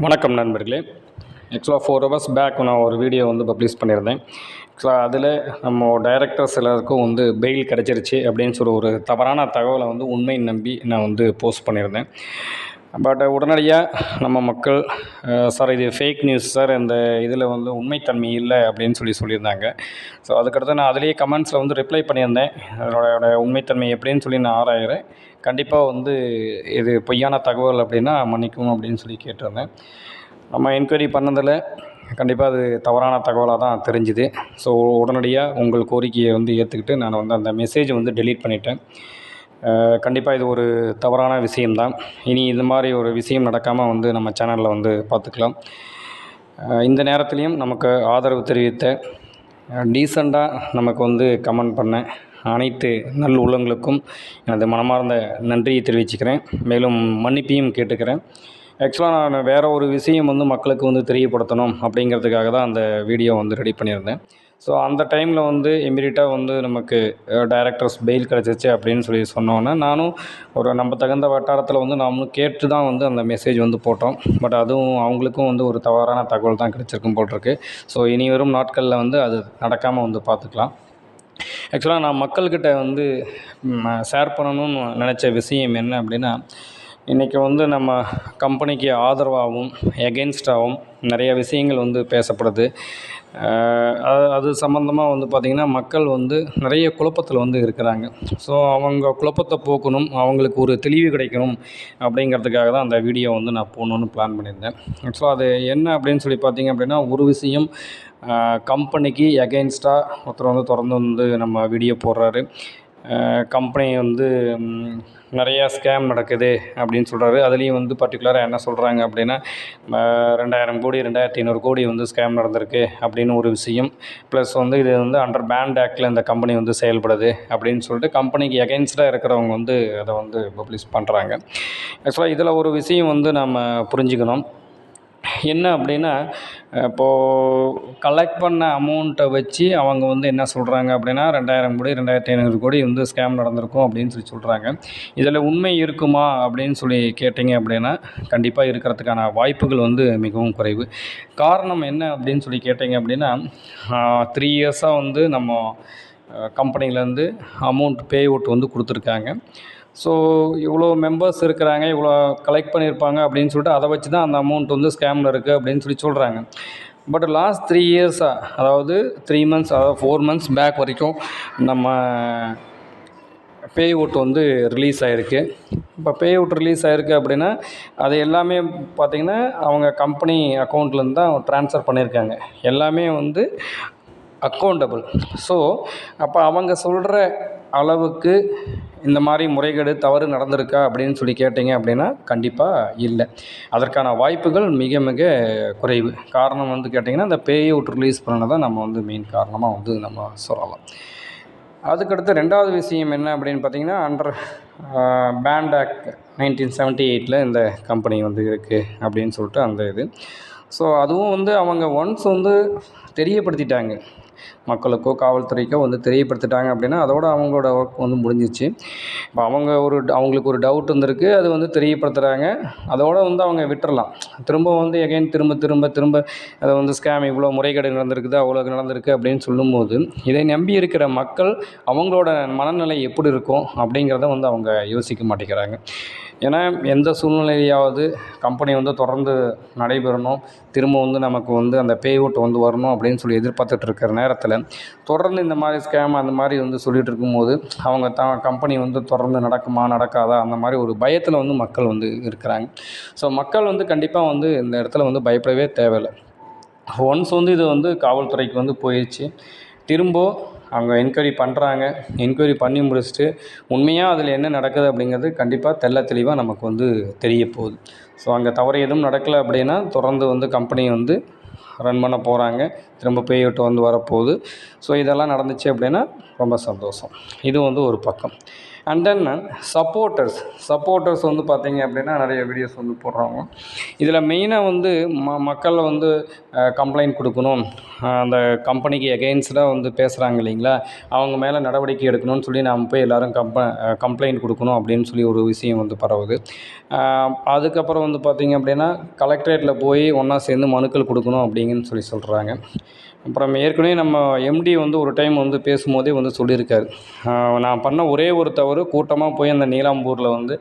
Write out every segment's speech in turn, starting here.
வணக்கம் நண்பர்களே. ஆக்சுவலாக ஃபோர் ஹவர்ஸ் பேக் நான் ஒரு வீடியோ வந்து பப்ளிஷ் பண்ணியிருந்தேன். ஆக்சுவலாக அதில் நம்ம டைரக்டர் சிலருக்கும் வந்து பெயில் கிடச்சிருச்சு அப்படின்னு சொல்லி ஒரு தவறான தகவலை வந்து உண்மை நம்பி நான் வந்து போஸ்ட் பண்ணியிருந்தேன். பட் uh, உடனடியாக நம்ம மக்கள் uh, சார் இது ஃபேக் நியூஸ் சார் இந்த இதில் வந்து உண்மைத்தன்மை இல்லை அப்படின்னு சொல்லி சொல்லியிருந்தாங்க. ஸோ அதுக்கடுத்து நான் அதிலேயே கமெண்ட்ஸில் வந்து ரிப்ளை பண்ணியிருந்தேன். அதோட உண்மைத்தன்மை எப்படின்னு சொல்லி நான் ஆராயிறேன். கண்டிப்பாக வந்து இது பொய்யான தகவல் அப்படின்னா மன்னிக்கும் அப்படின்னு சொல்லி கேட்டிருந்தேன். நம்ம என்கொயரி பண்ணதில் கண்டிப்பாக அது தவறான தகவலாக தான் தெரிஞ்சுது. ஸோ உடனடியாக உங்கள் கோரிக்கையை வந்து ஏற்றுக்கிட்டு நான் வந்து அந்த மெசேஜை வந்து டெலீட் பண்ணிட்டேன். கண்டிப்பாக இது ஒரு தவறான விஷயம்தான். இனி இந்த மாதிரி ஒரு விஷயம் நடக்காமல் வந்து நம்ம சேனலில் வந்து பார்த்துக்கலாம் இந்த நேரத்துலையும் நமக்கு ஆதரவு தெரிவித்த டீசெண்டாக நமக்கு வந்து கமெண்ட் பண்ண அனைத்து நல் உள்ளங்களுக்கும் எனது மனமார்ந்த நன்றியை தெரிவிச்சுக்கிறேன். மேலும் மன்னிப்பையும் கேட்டுக்கிறேன். ஆக்சுவலாக நான் வேறு ஒரு விஷயம் வந்து மக்களுக்கு வந்து தெரியப்படுத்தணும் அப்படிங்கிறதுக்காக தான் அந்த வீடியோ வந்து ரெடி பண்ணியிருந்தேன். ஸோ அந்த டைமில் வந்து இமீடியட்டாக வந்து நமக்கு டைரக்டர்ஸ் பெயில் கிடச்சிச்சு அப்படின்னு சொல்லி சொன்னோன்னே நானும் ஒரு நம்ம தகுந்த வட்டாரத்தில் வந்து நாமளும் கேட்டு தான் வந்து அந்த மெசேஜ் வந்து போட்டோம். பட் அதுவும் அவங்களுக்கும் வந்து ஒரு தவறான தகவல் தான் கிடச்சிருக்கும் போட்டிருக்கு. ஸோ இனி வரும் நாட்களில் வந்து அது நடக்காமல் வந்து பார்த்துக்கலாம் ஆக்சுவலாக நான் மக்கள்கிட்ட வந்து ஷேர் பண்ணணும்னு நினச்ச விஷயம் என்ன அப்படின்னா இன்றைக்கி வந்து நம்ம கம்பெனிக்கு ஆதரவாகவும் எகென்ஸ்டாகவும் நிறைய விஷயங்கள் வந்து பேசப்படுது. அது அது சம்மந்தமாக வந்து பார்த்திங்கன்னா மக்கள் வந்து நிறைய குழப்பத்தில் வந்து இருக்கிறாங்க. ஸோ அவங்க குழப்பத்தை போக்கணும் அவங்களுக்கு ஒரு தெளிவு கிடைக்கணும் அப்படிங்கிறதுக்காக தான் அந்த வீடியோ வந்து நான் போகணுன்னு பிளான் பண்ணியிருந்தேன். ஆக்சுவலாக அது என்ன அப்படின்னு சொல்லி பார்த்தீங்க அப்படின்னா ஒரு விஷயம் கம்பெனிக்கு எகெயின்ஸ்டாக ஒருத்தர் வந்து தொடர்ந்து வந்து நம்ம வீடியோ போடுறாரு. கம்பெனி வந்து நிறையா ஸ்கேம் நடக்குது அப்படின்னு சொல்கிறாரு அதுலேயும் வந்து பர்டிகுலராக என்ன சொல்கிறாங்க அப்படின்னா ரெண்டாயிரம் கோடி ரெண்டாயிரத்தி ஐநூறு கோடி வந்து ஸ்கேம் நடந்திருக்கு அப்படின்னு ஒரு விஷயம். ப்ளஸ் வந்து இது வந்து அண்டர் பேண்ட் ஆக்டில் இந்த கம்பெனி வந்து செயல்படுது அப்படின்னு சொல்லிட்டு கம்பெனிக்கு எகென்ஸ்டாக இருக்கிறவங்க வந்து அதை வந்து பப்ளிஷ் பண்ணுறாங்க ஆக்சுவலாக இதில் ஒரு விஷயம் வந்து நம்ம புரிஞ்சுக்கணும். என்ன அப்படின்னா இப்போது கலெக்ட் பண்ண அமௌண்ட்டை வச்சு அவங்க வந்து என்ன சொல்கிறாங்க அப்படின்னா ரெண்டாயிரம் கோடி ரெண்டாயிரத்தி ஐநூறு கோடி வந்து ஸ்கேம் நடந்திருக்கும் அப்படின்னு சொல்லி சொல்கிறாங்க இதில் உண்மை இருக்குமா அப்படின்னு சொல்லி கேட்டிங்க அப்படின்னா கண்டிப்பாக இருக்கிறதுக்கான வாய்ப்புகள் வந்து மிகவும் குறைவு. காரணம் என்ன அப்படின்னு சொல்லி கேட்டிங்க அப்படின்னா த்ரீ இயர்ஸாக வந்து நம்ம கம்பெனிலேருந்து அமௌண்ட் பே அவுட் வந்து கொடுத்துருக்காங்க. ஸோ இவ்வளோ மெம்பர்ஸ் இருக்கிறாங்க இவ்வளோ கலெக்ட் பண்ணியிருப்பாங்க அப்படின்னு சொல்லிட்டு அதை வச்சு தான் அந்த அமௌண்ட் வந்து ஸ்கேமில் இருக்குது அப்படின்னு சொல்லி சொல்கிறாங்க பட் லாஸ்ட் த்ரீ இயர்ஸாக அதாவது த்ரீ மந்த்ஸ் அதாவது ஃபோர் மந்த்ஸ் பேக் வரைக்கும் நம்ம பே அவுட் வந்து ரிலீஸ் ஆகிருக்கு இப்போ பே அவுட் ரிலீஸ் ஆகிருக்கு அப்படின்னா அது எல்லாமே பார்த்திங்கன்னா அவங்க கம்பெனி அக்கௌண்ட்லேருந்து தான் ட்ரான்ஸ்ஃபர் பண்ணியிருக்காங்க. எல்லாமே வந்து அக்கௌண்டபிள் ஸோ அப்போ அவங்க சொல்கிற அளவுக்கு இந்த மாதிரி முறைகேடு தவறு நடந்திருக்கா அப்படின்னு சொல்லி கேட்டிங்க அப்படின்னா கண்டிப்பாக இல்லை. அதற்கான வாய்ப்புகள் மிக மிக குறைவு. காரணம் வந்து கேட்டிங்கன்னா இந்த பேயை விட்டு ரிலீஸ் பண்ணதை நம்ம வந்து மெயின் காரணமாக வந்து நம்ம சொல்லலாம். அதுக்கடுத்து ரெண்டாவது விஷயம் என்ன அப்படின்னு பார்த்தீங்கன்னா under banned act nineteen seventy எயிட்டில் இந்த கம்பெனி வந்து இருக்குது அப்படின்னு சொல்லிட்டு அந்த இது. ஸோ அதுவும் வந்து அவங்க ஒன்ஸ் வந்து தெரியப்படுத்திட்டாங்க. மக்களுக்கோ காவல்துறைக்கோ வந்து தெரியப்படுத்திட்டாங்க அப்படின்னா அதோட அவங்களோட ஒர்க் வந்து முடிஞ்சிச்சு இப்போ அவங்க ஒரு அவங்களுக்கு ஒரு டவுட் வந்திருக்கு அது வந்து தெரியப்படுத்துகிறாங்க அதோட வந்து அவங்க விட்டுறலாம். திரும்ப வந்து எகைன் திரும்ப திரும்ப திரும்ப அதை வந்து ஸ்கேம் இவ்வளோ முறைகேடு நடந்திருக்குது அவ்வளோ நடந்திருக்கு அப்படின்னு சொல்லும்போது இதை நம்பி இருக்கிற மக்கள் அவங்களோட மனநிலை எப்படி இருக்கும் அப்படிங்கிறத வந்து அவங்க யோசிக்க மாட்டேங்கிறாங்க. ஏன்னா எந்த சூழ்நிலையாவது கம்பெனி வந்து தொடர்ந்து நடைபெறணும். திரும்ப வந்து நமக்கு வந்து அந்த பே அவுட் வந்து வரணும் அப்படின்னு சொல்லி எதிர்பார்த்துட்டு இருக்கிற நேரத்தில் தொடர்ந்து இந்த மாதிரி ஸ்கேம் அந்த மாதிரி வந்து சொல்லிகிட்டு இருக்கும்போது அவங்க த கம்பெனி வந்து தொடர்ந்து நடக்குமா நடக்காதா அந்த மாதிரி ஒரு பயத்தில் வந்து மக்கள் வந்து இருக்கிறாங்க. ஸோ மக்கள் வந்து கண்டிப்பாக வந்து இந்த இடத்துல வந்து பயப்படவே தேவையில்லை. ஒன்ஸ் வந்து இது வந்து காவல்துறைக்கு வந்து போயிடுச்சு திரும்ப அவங்க என்கொயரி பண்ணுறாங்க என்கொயரி பண்ணி முடிச்சுட்டு உண்மையாக அதில் என்ன நடக்குது அப்படிங்கிறது கண்டிப்பாக தெள்ள தெளிவாக நமக்கு வந்து தெரிய போகுது. ஸோ அங்கே தவறு எதுவும் நடக்கலை அப்படின்னா தொடர்ந்து வந்து கம்பெனி வந்து ரன் பண்ண போகிறாங்க திரும்ப பே விட்டு வந்து வரப்போகுது. ஸோ இதெல்லாம் நடந்துச்சு அப்படின்னா ரொம்ப சந்தோஷம். இது வந்து ஒரு பக்கம். அண்ட் தென் சப்போர்ட்டர்ஸ் சப்போர்ட்டர்ஸ் வந்து பார்த்தீங்க அப்படின்னா நிறைய வீடியோஸ் வந்து போடுறாங்க. இதில் மெயினாக வந்து ம மக்கள் வந்து கம்ப்ளைண்ட் கொடுக்கணும். அந்த கம்பெனிக்கு எகெயின்ஸ்டாக வந்து பேசுகிறாங்க இல்லைங்களா? அவங்க மேலே நடவடிக்கை எடுக்கணும்னு சொல்லி நாம் போய் எல்லோரும் கம்ப கம்ப்ளைண்ட் கொடுக்கணும் அப்படின்னு சொல்லி ஒரு விஷயம் வந்து பரவுது. அதுக்கப்புறம் வந்து பார்த்தீங்க அப்படின்னா கலெக்டரேட்டில் போய் ஒன்றா சேர்ந்து மனுக்கள் கொடுக்கணும் அப்படிங்கன்னு சொல்லி சொல்கிறாங்க அப்புறம் ஏற்கனவே நம்ம எம்டி வந்து ஒரு டைம் வந்து பேசும்போதே வந்து சொல்லியிருக்காரு. நான் பண்ண ஒரே ஒரு தவறு கூட்டமாக போய் அந்த நீலாம்பூரில் வந்து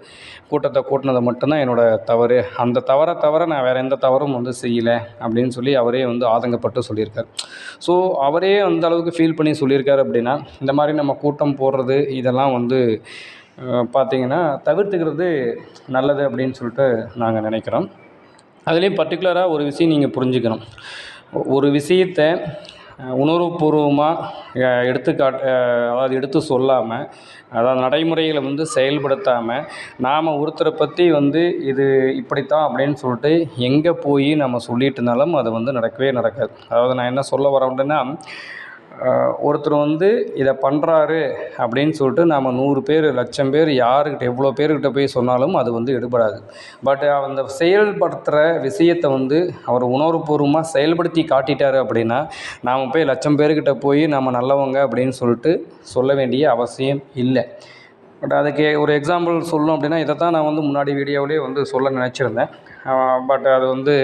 கூட்டத்தை கூட்டினது மட்டும்தான் என்னோடய தவறு. அந்த தவறை தவிர நான் வேறு எந்த தவறும் வந்து செய்யலை அப்படின்னு சொல்லி அவரே வந்து ஆதங்கப்பட்டு சொல்லியிருக்காரு. ஸோ அவரே அந்த அளவுக்கு ஃபீல் பண்ணி சொல்லியிருக்காரு அப்படின்னா இந்த மாதிரி நம்ம கூட்டம் போடுறது இதெல்லாம் வந்து பார்த்திங்கன்னா பார்த்தீங்கன்னா தவிர்த்துக்கிறது நல்லது அப்படின்னு சொல்லிட்டு நாங்கள் நினைக்கிறோம். அதுலேயும் பர்டிகுலராக ஒரு விஷயம் நீங்கள் புரிஞ்சுக்கணும். ஒரு விஷயத்தை உணர்வுபூர்வமாக எடுத்துக்காட்டு அதாவது எடுத்து சொல்லாமல் அதாவது நடைமுறைகளை வந்து செயல்படுத்தாமல் நாம் ஒருத்தரை பற்றி வந்து இது இப்படித்தான் அப்படின்னு சொல்லிட்டு எங்கே போய் நம்ம சொல்லிட்டு இருந்தாலும் அது வந்து நடக்கவே நடக்காது. அதாவது நான் என்ன சொல்ல வரேன் அப்படின்னா ஒருத்தர் வந்து இதை பண்ணுறாரு அப்படின்னு சொல்லிட்டு நாம் நூறு பேர் லட்சம் பேர் யாருக்கிட்ட எவ்வளோ பேர்கிட்ட போய் சொன்னாலும் அது வந்து எடுபடாது. பட் அந்த செயல்படுத்துகிற விஷயத்தை வந்து அவர் உணர்வுபூர்வமாக செயல்படுத்தி காட்டிட்டார் அப்படின்னா நாம் போய் லட்சம் பேர்கிட்ட போய் நம்ம நல்லவங்க அப்படின்னு சொல்லிட்டு சொல்ல வேண்டிய அவசியம் இல்லை. பட் அதுக்கு ஒரு எக்ஸாம்பிள் சொல்லணும் அப்படின்னா இதை தான் நான் வந்து முன்னாடி வீடியோவிலே வந்து சொல்ல நினச்சிருந்தேன். பட் அது வந்து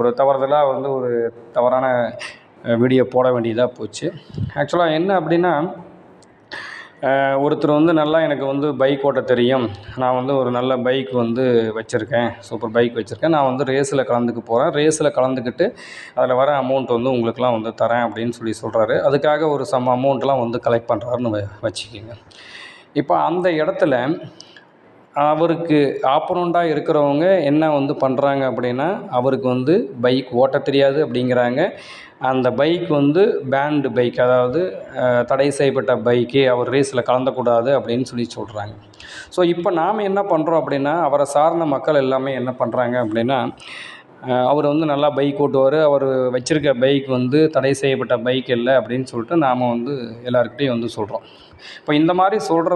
ஒரு தவறுதலாக வந்து ஒரு தவறான வீடியோ போட வேண்டியதாக போச்சு. ஆக்சுவலாக என்ன அப்படின்னா ஒருத்தர் வந்து நல்லா எனக்கு வந்து பைக் ஓட்ட தெரியும். நான் வந்து ஒரு நல்ல பைக் வந்து வச்சுருக்கேன். சூப்பர் பைக் வச்சுருக்கேன். நான் வந்து ரேஸில் கலந்துக்க போகிறேன் ரேஸில் கலந்துக்கிட்டு அதில் வர அமௌண்ட் வந்து உங்களுக்குலாம் வந்து தரேன் அப்படின்னு சொல்லி சொல்கிறாரு அதுக்காக ஒரு சம் அமௌண்ட்லாம் வந்து கலெக்ட் பண்ணுறாருன்னு வ இப்போ அந்த இடத்துல அவருக்கு ஆப்பனண்ட்டாக இருக்கிறவங்க என்ன வந்து பண்ணுறாங்க அப்படின்னா அவருக்கு வந்து பைக் ஓட்ட தெரியாது அப்படிங்கிறாங்க. அந்த பைக் வந்து பேண்டு பைக் அதாவது தடை செய்யப்பட்ட பைக்கு அவர் ரேஸில் கலந்தக்கூடாது அப்படின்னு சொல்லி சொல்கிறாங்க ஸோ இப்போ நாம் என்ன பண்ணுறோம் அப்படின்னா அவரை சார்ந்த மக்கள் எல்லாமே என்ன பண்ணுறாங்க அப்படின்னா அவர் வந்து நல்லா பைக் ஓட்டுவார். அவர் வச்சுருக்க பைக் வந்து தடை செய்யப்பட்ட பைக் இல்லை அப்படின்னு சொல்லிட்டு நாம் வந்து எல்லாருக்கிட்டையும் வந்து சொல்கிறோம் இப்போ இந்த மாதிரி சொல்கிற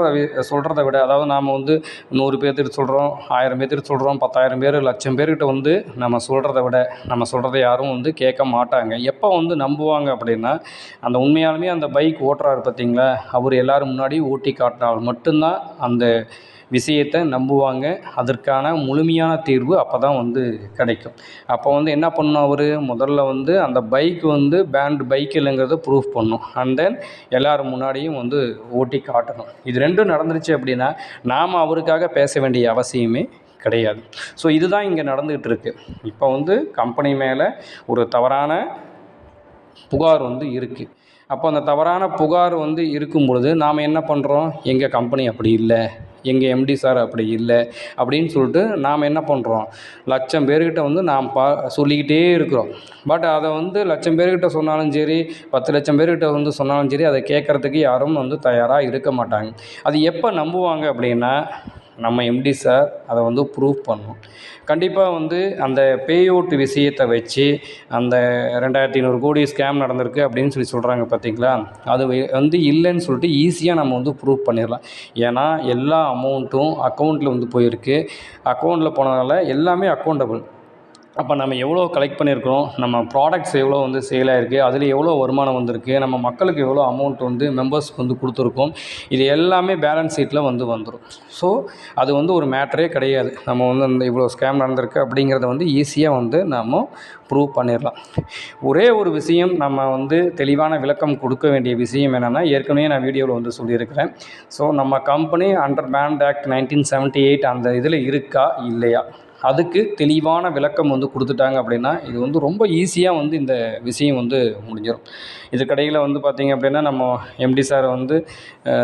சொல்கிறத விட அதாவது நாம் வந்து நூறு பேர்த்துட்டு சொல்கிறோம் ஆயிரம் பேர்த்துட்டு சொல்கிறோம் பத்தாயிரம் பேர் லட்சம் பேர்கிட்ட வந்து நம்ம சொல்கிறத விட நம்ம சொல்கிறத யாரும் வந்து கேட்க மாட்டாங்க. எப்போ வந்து நம்புவாங்க அப்படின்னா அந்த உண்மையாலுமே அந்த பைக் ஓட்டுறாரு பார்த்தீங்களா அவர் எல்லோரும் முன்னாடி ஓட்டி காட்டினால் மட்டும்தான் அந்த விஷயத்தை நம்புவாங்க. அதற்கான முழுமையான தீர்வு அப்போ தான் வந்து கிடைக்கும். அப்போ வந்து என்ன பண்ணணும் அவர்? முதல்ல வந்து அந்த பைக் வந்து பேண்ட் பைக் இல்லைங்கிறத ப்ரூஃப் பண்ணும். அண்ட் தென் எல்லோரும் முன்னாடியும் வந்து ஓட்டி காட்டணும். இது ரெண்டும் நடந்துருச்சு அப்படின்னா நாம் அவருக்காக பேச வேண்டிய அவசியமே கிடையாது. ஸோ இதுதான் இங்கே நடந்துகிட்டு இருக்கு இப்போ வந்து கம்பெனி மேலே ஒரு தவறான புகார் வந்து இருக்குது அப்போ அந்த தவறான புகார் வந்து இருக்கும் பொழுது நாம் என்ன பண்ணுறோம் எங்கள் கம்பெனி அப்படி இல்லை. எங்கள் எம்டி சார் அப்படி இல்லை அப்படின்னு சொல்லிட்டு நாம் என்ன பண்ணுறோம் லட்சம் பேர்கிட்ட வந்து நாம் பா சொல்லிக்கிட்டே இருக்கிறோம். பட் அதை வந்து லட்சம் பேர்கிட்ட சொன்னாலும் சரி பத்து லட்சம் பேர்கிட்ட வந்து சொன்னாலும் சரி அதை கேட்குறதுக்கு யாரும் வந்து தயாராக இருக்க மாட்டாங்க. அது எப்போ நம்புவாங்க அப்படின்னா நம்ம எம்டி சார் அதை வந்து ப்ரூவ் பண்ணணும் கண்டிப்பாக வந்து அந்த பே அவுட் விஷயத்தை வச்சு அந்த ரெண்டாயிரத்தி ஐநூறு கோடி ஸ்கேம் நடந்திருக்கு அப்படின்னு சொல்லி சொல்கிறாங்க பார்த்தீங்களா அது வந்து இல்லைன்னு சொல்லிட்டு ஈஸியாக நம்ம வந்து ப்ரூவ் பண்ணிடலாம். ஏன்னா எல்லா அமௌண்ட்டும் அக்கௌண்ட்டில் வந்து போயிருக்கு. அக்கௌண்ட்டில் போனதால எல்லாமே அக்கௌண்டபிள் அப்போ நம்ம எவ்வளோ கலெக்ட் பண்ணியிருக்கிறோம் நம்ம ப்ராடக்ட்ஸ் எவ்வளோ வந்து சேல் ஆகிருக்கு அதில் எவ்வளோ வருமானம் வந்திருக்கு? நம்ம மக்களுக்கு எவ்வளோ அமௌண்ட் வந்து மெம்பர்ஸ்க்கு வந்து கொடுத்துருக்கோம்? இது எல்லாமே பேலன்ஸ் ஷீட்டில் வந்து வந்துடும் ஸோ அது வந்து ஒரு மேட்டரே கிடையாது. நம்ம வந்து அந்த இவ்வளோ ஸ்கேம் நடந்திருக்கு அப்படிங்கிறத வந்து ஈஸியாக வந்து நம்ம ப்ரூவ் பண்ணிடலாம் ஒரே ஒரு விஷயம் நம்ம வந்து தெளிவான விளக்கம் கொடுக்க வேண்டிய விஷயம் என்னென்னா ஏற்கனவே நான் வீடியோவில் வந்து சொல்லியிருக்கிறேன். ஸோ நம்ம company under banned act nineteen seventy eight அந்த இதில் இருக்கா? இல்லையா? அதுக்கு தெளிவான விளக்கம் வந்து கொடுத்துட்டாங்க அப்படின்னா இது வந்து ரொம்ப ஈஸியாக வந்து இந்த விஷயம் வந்து முடிஞ்சிடும் இதுக்கடையில் வந்து பார்த்திங்க அப்படின்னா நம்ம எம்டி சார் வந்து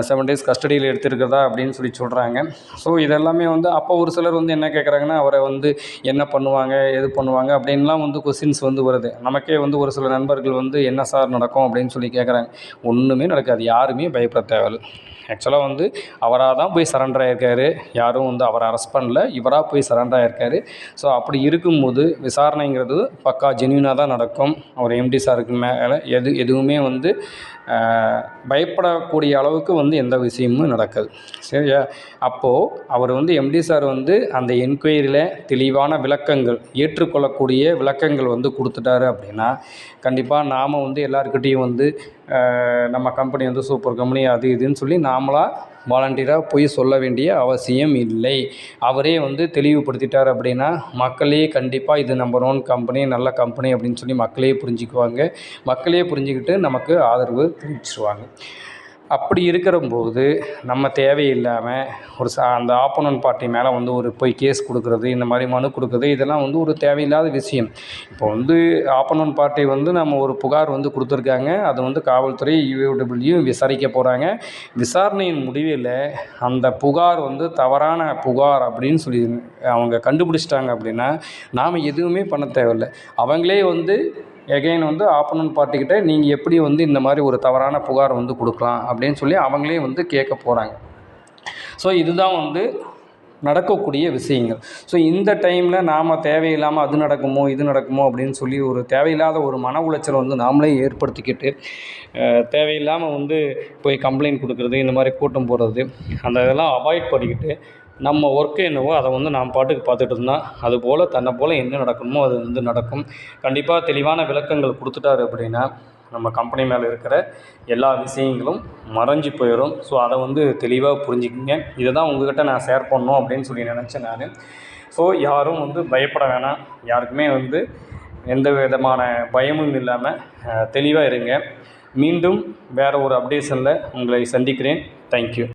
செவன் டேஸ் கஸ்டடியில் எடுத்திருக்கிறதா அப்படின்னு சொல்லி சொல்கிறாங்க ஸோ இதெல்லாமே வந்து அப்போ ஒரு சிலர் வந்து என்ன கேட்குறாங்கன்னா அவரை வந்து என்ன பண்ணுவாங்க எது பண்ணுவாங்க அப்படின்லாம் வந்து கொஸ்டின்ஸ் வந்து வருது. நமக்கே வந்து ஒரு சில நண்பர்கள் வந்து என்ன சார் நடக்கும் அப்படின்னு சொல்லி கேட்குறாங்க ஒன்றுமே நடக்காது. யாருமே பயப்பட தேவையில்லை. ஆக்சுவலாக வந்து அவராக தான் போய் சரண்டர் ஆகியிருக்காரு யாரும் வந்து அவரை அரெஸ்ட் பண்ணல. இவராக போய் சரண்டர் ஆயிருக்காரு ஸோ அப்படி இருக்கும்போது விசாரணைங்கிறது பக்கா ஜென்யூனாக தான் நடக்கும். அவர் எம்டி சாருக்கு மேலே எது எதுவுமே வந்து பயப்படக்கூடிய அளவுக்கு வந்து எந்த விஷயமும் நடக்காது. சரியா? அப்போது அவர் வந்து எம்டி சார் வந்து அந்த என்கொயரியில் தெளிவான விளக்கங்கள் ஏற்றுக்கொள்ளக்கூடிய விளக்கங்கள் வந்து கொடுத்துட்டாரு அப்படின்னா கண்டிப்பாக நாம் வந்து எல்லாருக்கிட்டேயும் வந்து நம்ம கம்பெனி வந்து சூப்பர் கம்பெனி அது இதுன்னு சொல்லி நாமளாக வாலண்டியராக போய் சொல்ல வேண்டிய அவசியம் இல்லை. அவரே வந்து தெளிவுபடுத்திட்டார் அப்படின்னா மக்களே கண்டிப்பாக இது நம்பர் ஒன் கம்பெனி நல்ல கம்பெனி அப்படின்னு சொல்லி மக்களே புரிஞ்சுக்குவாங்க. மக்களே புரிஞ்சுக்கிட்டு நமக்கு ஆதரவு தெரிவிச்சிருவாங்க. அப்படி இருக்கிறபோது நம்ம தேவையில்லாமல் ஒரு ச அந்த ஆப்போனன்ட் பார்ட்டி மேலே வந்து ஒரு போய் கேஸ் கொடுக்குறது இந்த மாதிரி மனு கொடுக்குறது இதெல்லாம் வந்து ஒரு தேவையில்லாத விஷயம். இப்போ வந்து ஆப்போனன்ட் பார்ட்டி வந்து நம்ம ஒரு புகார் வந்து கொடுத்துருக்காங்க. அது வந்து காவல்துறை யூடபிள்யூ விசாரிக்க போகிறாங்க விசாரணையின் முடிவில் அந்த புகார் வந்து தவறான புகார் அப்படின்னு சொல்லி அவங்க கண்டுபிடிச்சிட்டாங்க அப்படின்னா நாம் எதுவுமே பண்ண தேவையில்லை. அவங்களே வந்து எகைன் வந்து ஆப்போனன்ட் பார்ட்டிக்கிட்ட நீங்கள் எப்படி வந்து இந்த மாதிரி ஒரு தவறான புகார் வந்து கொடுக்கலாம் அப்படின்னு சொல்லி அவங்களே வந்து கேட்க போகிறாங்க ஸோ இதுதான் வந்து நடக்கக்கூடிய விஷயங்கள். ஸோ இந்த டைமில் நாம் தேவையில்லாமல் அது நடக்குமோ இது நடக்குமோ அப்படின்னு சொல்லி ஒரு தேவையில்லாத ஒரு மன உளைச்சலை வந்து நாமளே ஏற்படுத்திக்கிட்டு தேவையில்லாமல் வந்து போய் கம்ப்ளைண்ட் கொடுக்குறது இந்த மாதிரி கூட்டம் போடுறது அந்த இதெல்லாம் அவாய்ட் பண்ணிக்கிட்டு நம்ம ஒர்க்கு என்னவோ அதை வந்து நாம் பாட்டுக்கு பார்த்துட்டு இருந்தால் அது போல் தன்னை போல் என்ன நடக்கணுமோ அது வந்து நடக்கும். கண்டிப்பாக தெளிவான விளக்கங்கள் கொடுத்துட்டாரு அப்படின்னா நம்ம கம்பெனி மேலே இருக்கிற எல்லா விஷயங்களும் மறைஞ்சு போயிடும் ஸோ அதை வந்து தெளிவாக புரிஞ்சுக்கிங்க. இதை தான் உங்ககிட்ட நான் ஷேர் பண்ணணும் அப்படின்னு சொல்லி நினச்சேன் நான். ஸோ யாரும் வந்து பயப்பட வேணாம். யாருக்குமே வந்து எந்த விதமான பயமும் இல்லாமல் தெளிவாக இருங்க. மீண்டும் வேறு ஒரு அப்டேஷனில் உங்களை சந்திக்கிறேன். தேங்க்யூ